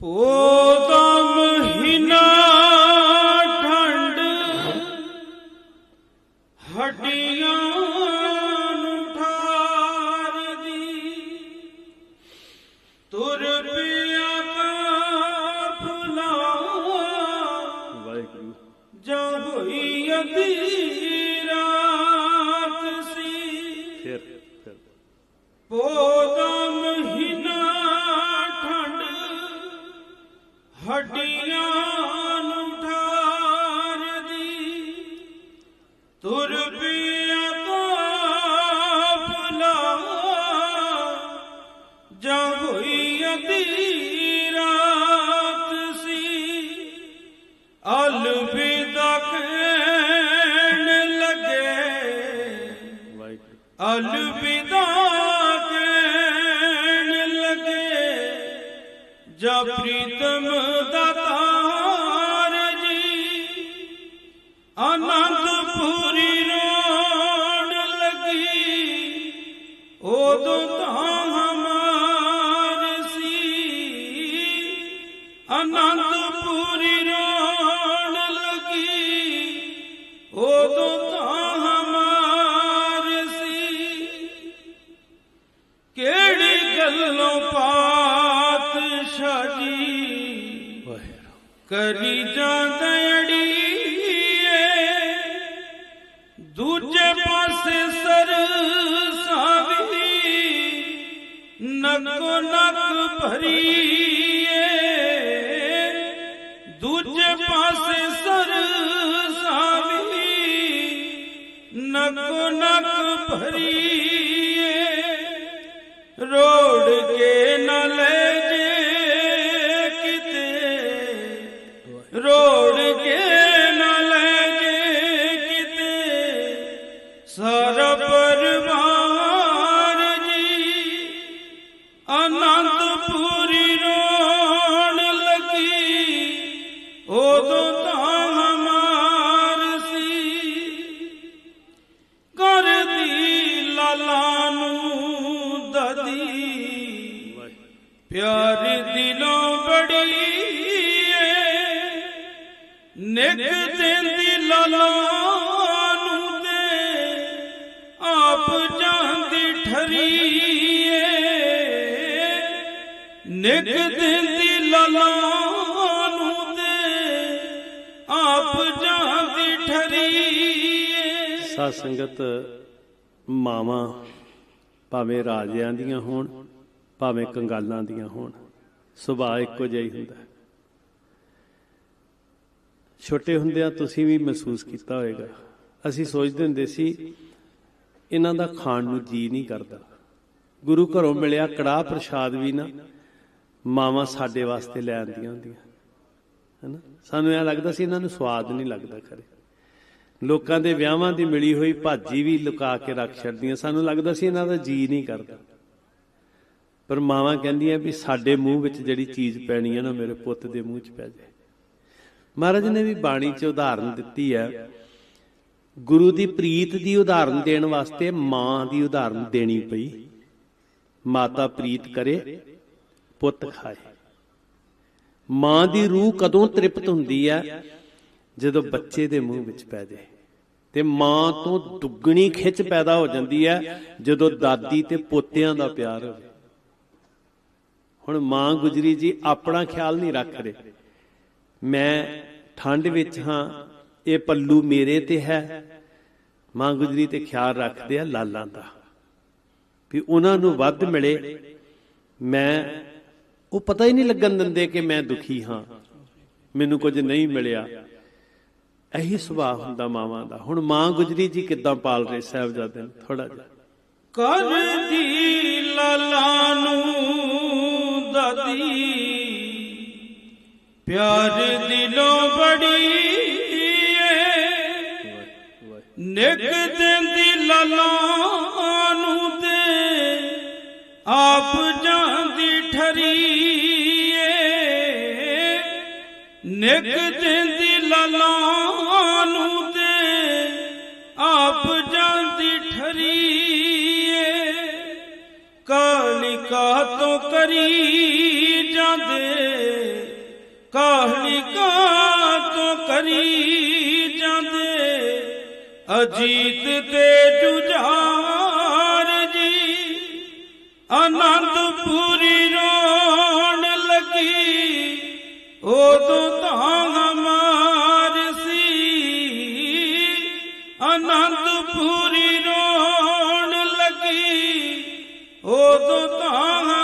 ਪੋਦਾ ਮਹੀਨਾ ਠੰਡ ਹੱਡੀਆਂ ਨੂੰ ਠਾਰਦੀ। ਤੁਰ ਪਿਆ ਕਾਫਲਾ ਵਾਹਿਗੁਰੂ। ਜਾਂ ਹੋਈ ਅੱਧੀ ਰਾਤ ਸੀ। ਫਿਰ ਫਿਰ। ਹੱਡੀਆਂ ਨੂੰ ਠਾਰਦੀ ਤੁਰ ਪਿਆ ਕਾਫਲਾ ਜਾਂ ਹੋਈ ਅੱਧੀ ਰਾਤ ਸੀ। ਅਲਵਿਦਾ ਕਹਿਣ ਲੱਗੇ ਵਾਹਿਗੁਰੂ ਅਲਵਿਦਾ ਕਹਿਣ ਲੱਗੇ, ਜਾ ਪ੍ਰੀਤਮ ਕਰੀ ਜਾਂਦਾ ਦੂਜੇ ਪਾਸੇ ਸਰ ਸਾਵੀ ਨਕੋ ਨਕ ਭਰੀਏ। ਦੂਜੇ ਪਾਸੇ ਸਰ ਸਾਵੀ ਨਕੋ ਨਕ ਭਰੀਏ। ਨੂੰ ਪਿਆਰ ਦਿਲੋਂ ਬੜੀ ਏ ਨਿਕ ਦਿੰਦੀ ਲਾਲਾ ਨੂੰ ਤੇ ਆਪ ਜਾਂਦੀ ਠਰੀ ਏ ਨਿਕ ਦਿੰਦੀ ਲਾਲਾ ਨੂੰ ਤੇ ਆਪ ਜਾਂਦੀ ਠਰੀ ਏ ਸਾਧ ਸੰਗਤ ਮਾਵਾਂ ਭਾਵੇਂ ਰਾਜਿਆਂ ਦੀਆਂ ਹੋਣ, ਭਾਵੇਂ ਕੰਗਾਲਾਂ ਦੀਆਂ ਹੋਣ। ਸੁਭਾਅ ਇੱਕੋ ਜਿਹਾ ਹੀ ਹੁੰਦਾ। ਹੈ। ਛੋਟੇ ਹੁੰਦਿਆਂ ਤੁਸੀਂ ਵੀ ਮਹਿਸੂਸ ਕੀਤਾ ਹੋਵੇਗਾ। ਅਸੀਂ ਸੋਚਦੇ ਹੁੰਦੇ ਸੀ, ਇਹਨਾਂ ਦਾ ਖਾਣ ਨੂੰ ਜੀ ਨਹੀਂ ਕਰਦਾ। ਗੁਰੂ ਘਰੋਂ ਮਿਲਿਆ ਕੜਾਹ ਪ੍ਰਸ਼ਾਦ ਵੀ ਨਾ, ਮਾਵਾਂ ਸਾਡੇ ਵਾਸਤੇ ਲੈ ਆਂਦੀਆਂ ਹੁੰਦੀਆਂ। ਹੈਨਾ? ਸਾਨੂੰ ਇਹ ਲੱਗਦਾ ਸੀ ਇਹਨਾਂ ਨੂੰ ਸਵਾਦ ਨਹੀਂ ਲੱਗਦਾ ਖਰੇ। ਲੋਕਾਂ ਦੇ ਵਿਆਹਾਂ ਦੀ ਮਿਲੀ ਹੋਈ ਭਾਜੀ ਵੀ ਲੁਕਾ ਕੇ ਰੱਖ ਛੱਡਦੀਆਂ। ਸਾਨੂੰ ਲੱਗਦਾ ਸੀ ਇਹਨਾਂ ਦਾ ਜੀ ਨਹੀਂ ਕਰਦਾ। ਪਰ ਮਾਵਾਂ ਕਹਿੰਦੀਆਂ ਵੀ ਸਾਡੇ ਮੂੰਹ ਵਿੱਚ ਜਿਹੜੀ ਚੀਜ਼ ਪੈਣੀ ਹੈ ਨਾ ਮੇਰੇ ਪੁੱਤ ਦੇ ਮੂੰਹ 'ਚ ਪੈ ਜਾਏ। ਮਹਾਰਾਜ ਨੇ ਵੀ ਬਾਣੀ 'ਚ ਉਦਾਹਰਨ ਦਿੱਤੀ ਹੈ ਗੁਰੂ ਦੀ ਪ੍ਰੀਤ ਦੀ ਉਦਾਹਰਨ ਦੇਣ ਵਾਸਤੇ ਮਾਂ ਦੀ ਉਦਾਹਰਨ ਦੇਣੀ ਪਈ। ਮਾਤਾ ਪ੍ਰੀਤ ਕਰੇ, ਪੁੱਤ ਖਾਏ। ਮਾਂ ਦੀ ਰੂਹ ਕਦੋਂ ਤ੍ਰਿਪਤ ਹੁੰਦੀ ਹੈ ਜਦੋਂ ਬੱਚੇ ਦੇ ਮੂੰਹ ਵਿੱਚ ਪੈ ਜਾਏ ਤੇ ਮਾਂ ਤੋਂ ਦੁੱਗਣੀ ਖਿੱਚ ਪੈਦਾ ਹੋ ਜਾਂਦੀ ਹੈ, ਜਦੋਂ ਦਾਦੀ ਤੇ ਪੋਤਿਆਂ ਦਾ ਪਿਆਰ ਹੋਵੇ। ਹੁਣ ਮਾਂ ਗੁਜਰੀ ਜੀ ਆਪਣਾ ਖਿਆਲ ਨਹੀਂ ਰੱਖ ਰਹੇ। ਮੈਂ ਠੰਡ ਵਿੱਚ ਹਾਂ, ਇਹ ਪੱਲੂ ਮੇਰੇ ਤੇ ਹੈ। ਮਾਂ ਗੁਜਰੀ ਤੇ ਖਿਆਲ ਰੱਖਦੇ ਆ ਲਾਲਾਂ ਦਾ। ਵੀ ਉਹਨਾਂ ਨੂੰ ਵੱਧ ਮਿਲੇ। ਮੈਂ, ਉਹ ਪਤਾ ਹੀ ਨਹੀਂ ਲੱਗਣ ਦਿੰਦੇ ਕਿ ਮੈਂ ਦੁਖੀ ਹਾਂ। ਮੈਨੂੰ ਕੁਝ ਨਹੀਂ ਮਿਲਿਆ। ਇਹੀ ਸੁਭਾਅ ਹੁੰਦਾ ਮਾਵਾਂ ਦਾ। ਹੁਣ ਮਾਂ ਗੁਜਰੀ ਜੀ ਕਿੱਦਾਂ ਪਾਲ ਰਹੇ ਸਾਹਿਬਜ਼ਾਦੇ ਨੂੰ? ਥੋੜਾ ਜਿਹਾ। ਕਰਦੀ ਲਾਲਾ ਨੂੰ ਦਦੀ, ਪਿਆਰ ਦਿਲੋਂ ਬੜੀ ਨਿਕ ਦਿੰਦੀ ਲਾਲਾ ਨੂੰ ਤੇ ਆਪ ਜਾਂਦੀ ਠਰੀ ਏ ਨਿਕ ਦਿੰਦੀ ਲਾਲਾ ਕਰੀ ਜਾਂਦੇ ਕਾਹਲੀ ਕਾ ਤੋਂ ਕਰੀ ਜਾਂਦੇ ਅਜੀਤ ਤੇ ਜੁਝਾਰ ਜੀ ਆਨੰਦਪੁਰੀ ਰੋਣ ਲੱਗੀ। ਉਦੋਂ ਤਾਂ ਮਾਰ ਸੀ। ਆਨੰਦਪੁਰੀ ਰੋਣ ਲੱਗੀ। ਉਦੋਂ ਤਾਂ